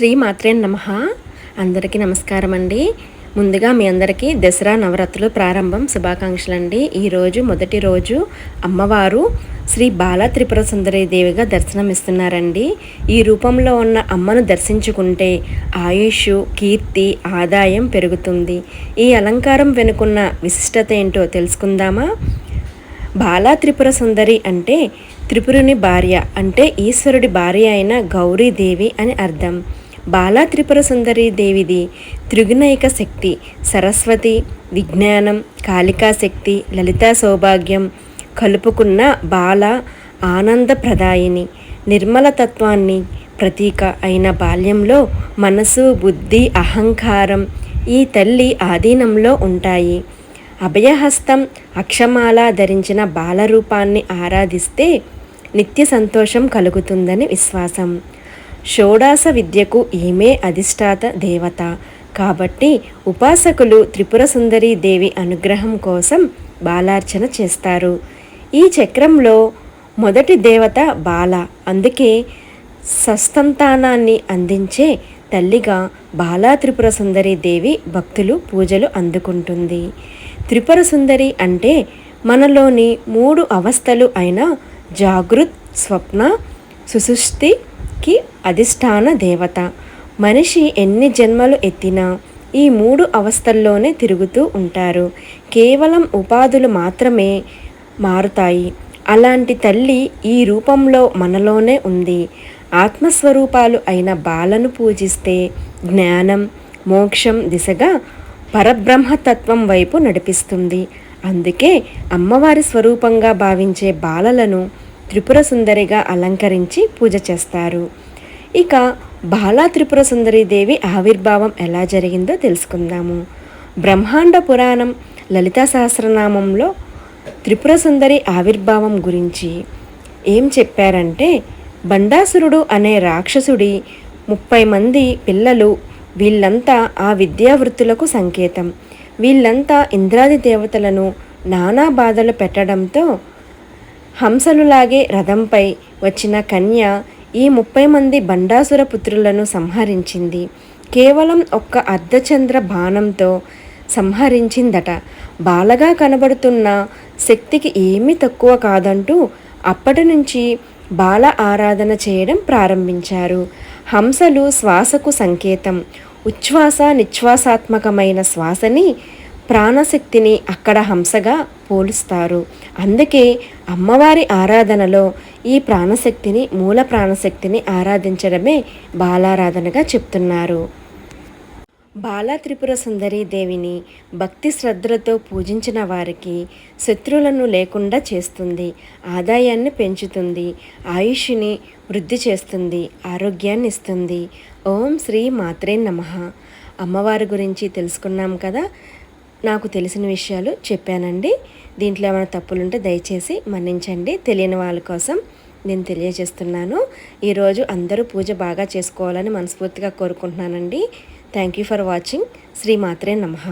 శ్రీ మాత్రే నమ. అందరికీ నమస్కారం అండి ముందుగా మీ అందరికీ దసరా నవరాత్రులు ప్రారంభం శుభాకాంక్షలు అండి ఈరోజు మొదటి రోజు అమ్మవారు శ్రీ బాల త్రిపుర సుందరి దేవిగా దర్శనమిస్తున్నారండి. ఈ రూపంలో ఉన్న అమ్మను దర్శించుకుంటే ఆయుష్ కీర్తి ఆదాయం పెరుగుతుంది. ఈ అలంకారం వెనుకున్న విశిష్టత ఏంటో తెలుసుకుందామా? బాలా త్రిపుర సుందరి అంటే త్రిపురుని భార్య అంటే ఈశ్వరుడి భార్య అయిన గౌరీదేవి అని అర్థం. బాలా త్రిపుర సుందరి దేవిది త్రిగుణైక శక్తి సరస్వతి విజ్ఞానం కాళికాశక్తి లలితా సౌభాగ్యం కలుపుకున్న బాల ఆనందప్రదాయిని నిర్మల తత్వాన్ని ప్రతీక అయిన బాల్యంలో మనసు బుద్ధి అహంకారం ఈ తల్లి ఆధీనంలో ఉంటాయి. అభయహస్తం అక్షమాల ధరించిన బాలరూపాన్ని ఆరాధిస్తే నిత్య సంతోషం కలుగుతుందని విశ్వాసం. షోడాస విద్యకు ఈమె అధిష్టాత దేవత. కాబట్టి ఉపాసకులు త్రిపుర సుందరి దేవి అనుగ్రహం కోసం బాలార్చన చేస్తారు. ఈ చక్రంలో మొదటి దేవత బాల. అందుకే సస్తంతానాన్ని అందించే తల్లిగా బాలా త్రిపుర సుందరి దేవి భక్తులు పూజలు అందుకుంటుంది. త్రిపుర సుందరి అంటే మనలోని మూడు అవస్థలు అయిన జాగృత్ స్వప్న కి అధిష్టాన దేవత. మనిషి ఎన్ని జన్మలు ఎత్తినా ఈ మూడు అవస్థల్లోనే తిరుగుతూ ఉంటారు. కేవలం ఉపాధులు మాత్రమే మారుతాయి. అలాంటి తల్లి ఈ రూపంలో మనలోనే ఉంది. ఆత్మస్వరూపాలు అయిన బాలను పూజిస్తే జ్ఞానం మోక్షం దిశగా పరబ్రహ్మతత్వం వైపు నడిపిస్తుంది. అందుకే అమ్మవారి స్వరూపంగా భావించే బాలలను త్రిపుర సుందరిగా అలంకరించి పూజ చేస్తారు. ఇక బాలా త్రిపుర సుందరి దేవి ఆవిర్భావం ఎలా జరిగిందో తెలుసుకుందాము. బ్రహ్మాండ పురాణం లలితా సహస్రనామంలో త్రిపుర సుందరి ఆవిర్భావం గురించి ఏం చెప్పారంటే బండాసురుడు అనే రాక్షసుడి ముప్పై మంది పిల్లలు వీళ్ళంతా ఆ విద్యావృత్తులకు సంకేతం. వీళ్ళంతా ఇంద్రాది దేవతలను నానా బాధలు పెట్టడంతో హంసలులాగే రథంపై వచ్చిన కన్య ఈ ముప్పై మంది బండాసుర పుత్రులను సంహరించింది. కేవలం ఒక్క అర్ధచంద్ర బాణంతో సంహరించిందట. బాలగా కనబడుతున్న శక్తికి ఏమీ తక్కువ కాదంటూ అప్పటి నుంచి బాల ఆరాధన చేయడం ప్రారంభించారు. హంసలు శ్వాసకు సంకేతం. ఉచ్ఛ్వాస నిశ్వాసాత్మకమైన శ్వాసని ప్రాణశక్తిని అక్కడ హంసగా పోలుస్తారు. అందుకే అమ్మవారి ఆరాధనలో ఈ ప్రాణశక్తిని మూల ప్రాణశక్తిని ఆరాధించడమే బాలారాధనగా చెప్తున్నారు. బాలా త్రిపుర సుందరి దేవిని భక్తి శ్రద్ధలతో పూజించిన వారికి శత్రువులను లేకుండా చేస్తుంది ఆదాయాన్ని పెంచుతుంది ఆయుష్ని వృద్ధి చేస్తుంది ఆరోగ్యాన్ని ఇస్తుంది. ఓం శ్రీ మాత్రే నమ. అమ్మవారి గురించి తెలుసుకున్నాం కదా? నాకు తెలిసిన విషయాలు చెప్పానండి. దీంట్లో ఏమైనా తప్పులుంటే దయచేసి మన్నించండి. తెలియని వాళ్ళ కోసం నేను తెలియజేస్తున్నాను. ఈరోజు అందరూ పూజ బాగా చేసుకోవాలని మనస్ఫూర్తిగా కోరుకుంటున్నానండి. Thank you for watching Shri మాత్రే నమః.